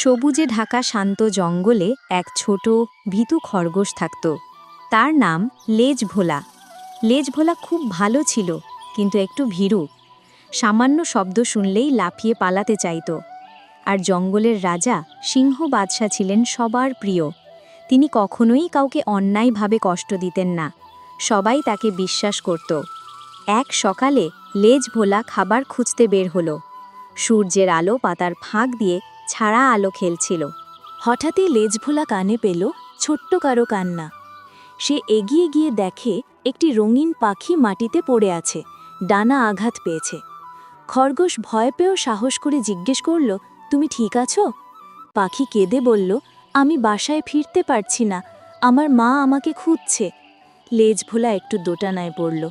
সবুজে ঢাকা শান্ত জঙ্গলে এক ছোট, ভীতু খরগোশ থাকত। তার নাম লেজ ভোলা লেজ ভোলা খুব ভালো ছিল, কিন্তু একটু ভীরু। সামান্য শব্দ শুনলেই লাফিয়ে পালাতে চাইত। আর জঙ্গলের রাজা সিংহ বাদশাহ ছিলেন সবার প্রিয়। তিনি কখনোই কাউকে অন্যায়ভাবে কষ্ট দিতেন না। সবাই তাকে বিশ্বাস করত। এক সকালে লেজ ভোলা খাবার খুঁজতে বের হলো। সূর্যের আলো পাতার ফাঁক দিয়ে ছাড়া আলো খেলছিল। হঠাৎই লেজভোলা কানে পেল ছোট্ট কারও কান্না। সে এগিয়ে গিয়ে দেখে একটি রঙিন পাখি মাটিতে পড়ে আছে, ডানা আঘাত পেয়েছে। খরগোশ ভয় পেয়েও সাহস করে জিজ্ঞেস করল, তুমি ঠিক আছো? পাখি কেঁদে বলল, আমি বাসায় ফিরতে পারছি না, আমার মা আমাকে খুঁজছে। লেজ ভোলা একটু দোটানায় পড়ল।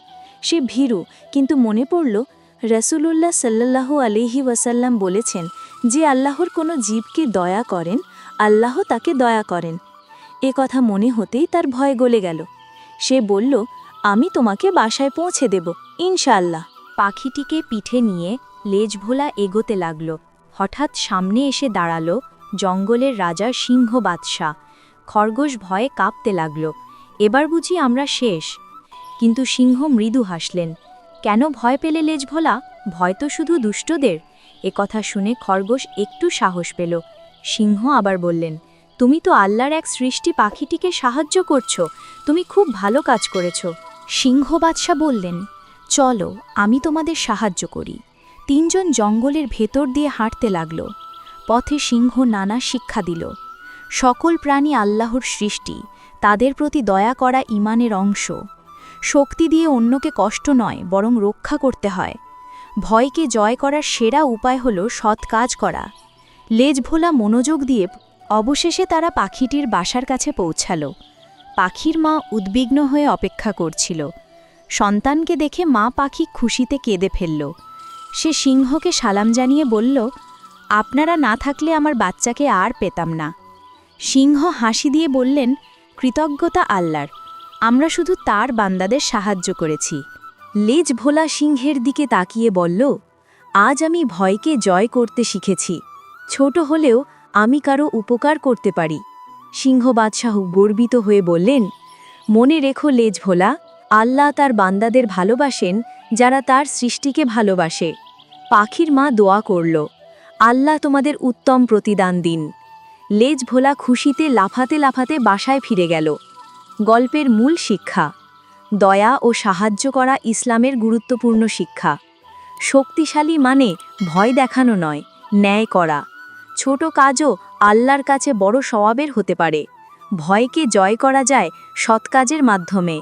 সে ভীরু, কিন্তু মনে পড়ল, রসুলুল্লাহ সাল্লাল্লাহু আলিহি ওয়াসাল্লাম বলেছেন যে আল্লাহর কোনো জীবকে দয়া করেন, আল্লাহ তাকে দয়া করেন। এ কথা মনে হতেই তার ভয় গলে গেল। সে বলল, আমি তোমাকে বাসায় পৌঁছে দেব, ইনশাআল্লাহ। পাখিটিকে পিঠে নিয়ে লেজভোলা এগোতে লাগল। হঠাৎ সামনে এসে দাঁড়াল জঙ্গলের রাজা সিংহ বাদশাহ। খরগোশ ভয়ে কাঁপতে লাগল। এবার বুঝি আমরা শেষ? কিন্তু সিংহ মৃদু হাসলেন। কেন ভয় পেলে লেজ ভোলা ভয় তো শুধু দুষ্টদের। কথা শুনে খরগোশ একটু সাহস পেল। সিংহ আবার বললেন, তুমি তো আল্লাহর এক সৃষ্টি পাখিটিকে সাহায্য করছ। তুমি খুব ভালো কাজ করেছ। সিংহ বাদশাহ বললেন, চলো, আমি তোমাদের সাহায্য করি। তিনজন জঙ্গলের ভেতর দিয়ে হাঁটতে লাগল। পথে সিংহ নানা শিক্ষা দিল। সকল প্রাণী আল্লাহর সৃষ্টি, তাদের প্রতি দয়া করা ইমানের অংশ। শক্তি দিয়ে অন্যকে কষ্ট নয়, বরং রক্ষা করতে হয়। ভয়কে জয় করার সেরা উপায় হল সৎ কাজ করা। লেজভোলা মনোযোগ দিয়ে অবশেষে তারা পাখিটির বাসার কাছে পৌঁছাল। পাখির মা উদ্বিগ্ন হয়ে অপেক্ষা করছিল। সন্তানকে দেখে মা পাখি খুশিতে কেঁদে ফেলল। সে সিংহকে সালাম জানিয়ে বলল, আপনারা না থাকলে আমার বাচ্চাকে আর পেতাম না। সিংহ হাসি দিয়ে বললেন, কৃতজ্ঞতা আল্লাহর। আমরা শুধু তার বান্দাদের সাহায্য করেছি। লেজ ভোলা সিংহের দিকে তাকিয়ে বলল, আজ আমি ভয়কে জয় করতে শিখেছি। ছোট হলেও আমি কারও উপকার করতে পারি। সিংহ বাদশাহ গর্বিত হয়ে বললেন, মনে রেখো লেজ ভোলা, আল্লাহ তার বান্দাদের ভালোবাসেন যারা তার সৃষ্টিকে ভালোবাসে। পাখির মা দোয়া করল, আল্লাহ তোমাদের উত্তম প্রতিদান দিন। লেজ ভোলা খুশিতে লাফাতে লাফাতে বাসায় ফিরে গেল। গল্পের মূল শিক্ষা দয়া ও সাহায্য করা ইসলামের গুরুত্বপূর্ণ শিক্ষা। শক্তিশালী মানে ভয় দেখানো নয়, ন্যায় করা। ছোট কাজও আল্লাহর কাছে বড় স্বভাবের হতে পারে। ভয়কে জয় করা যায় সৎ কাজের মাধ্যমে।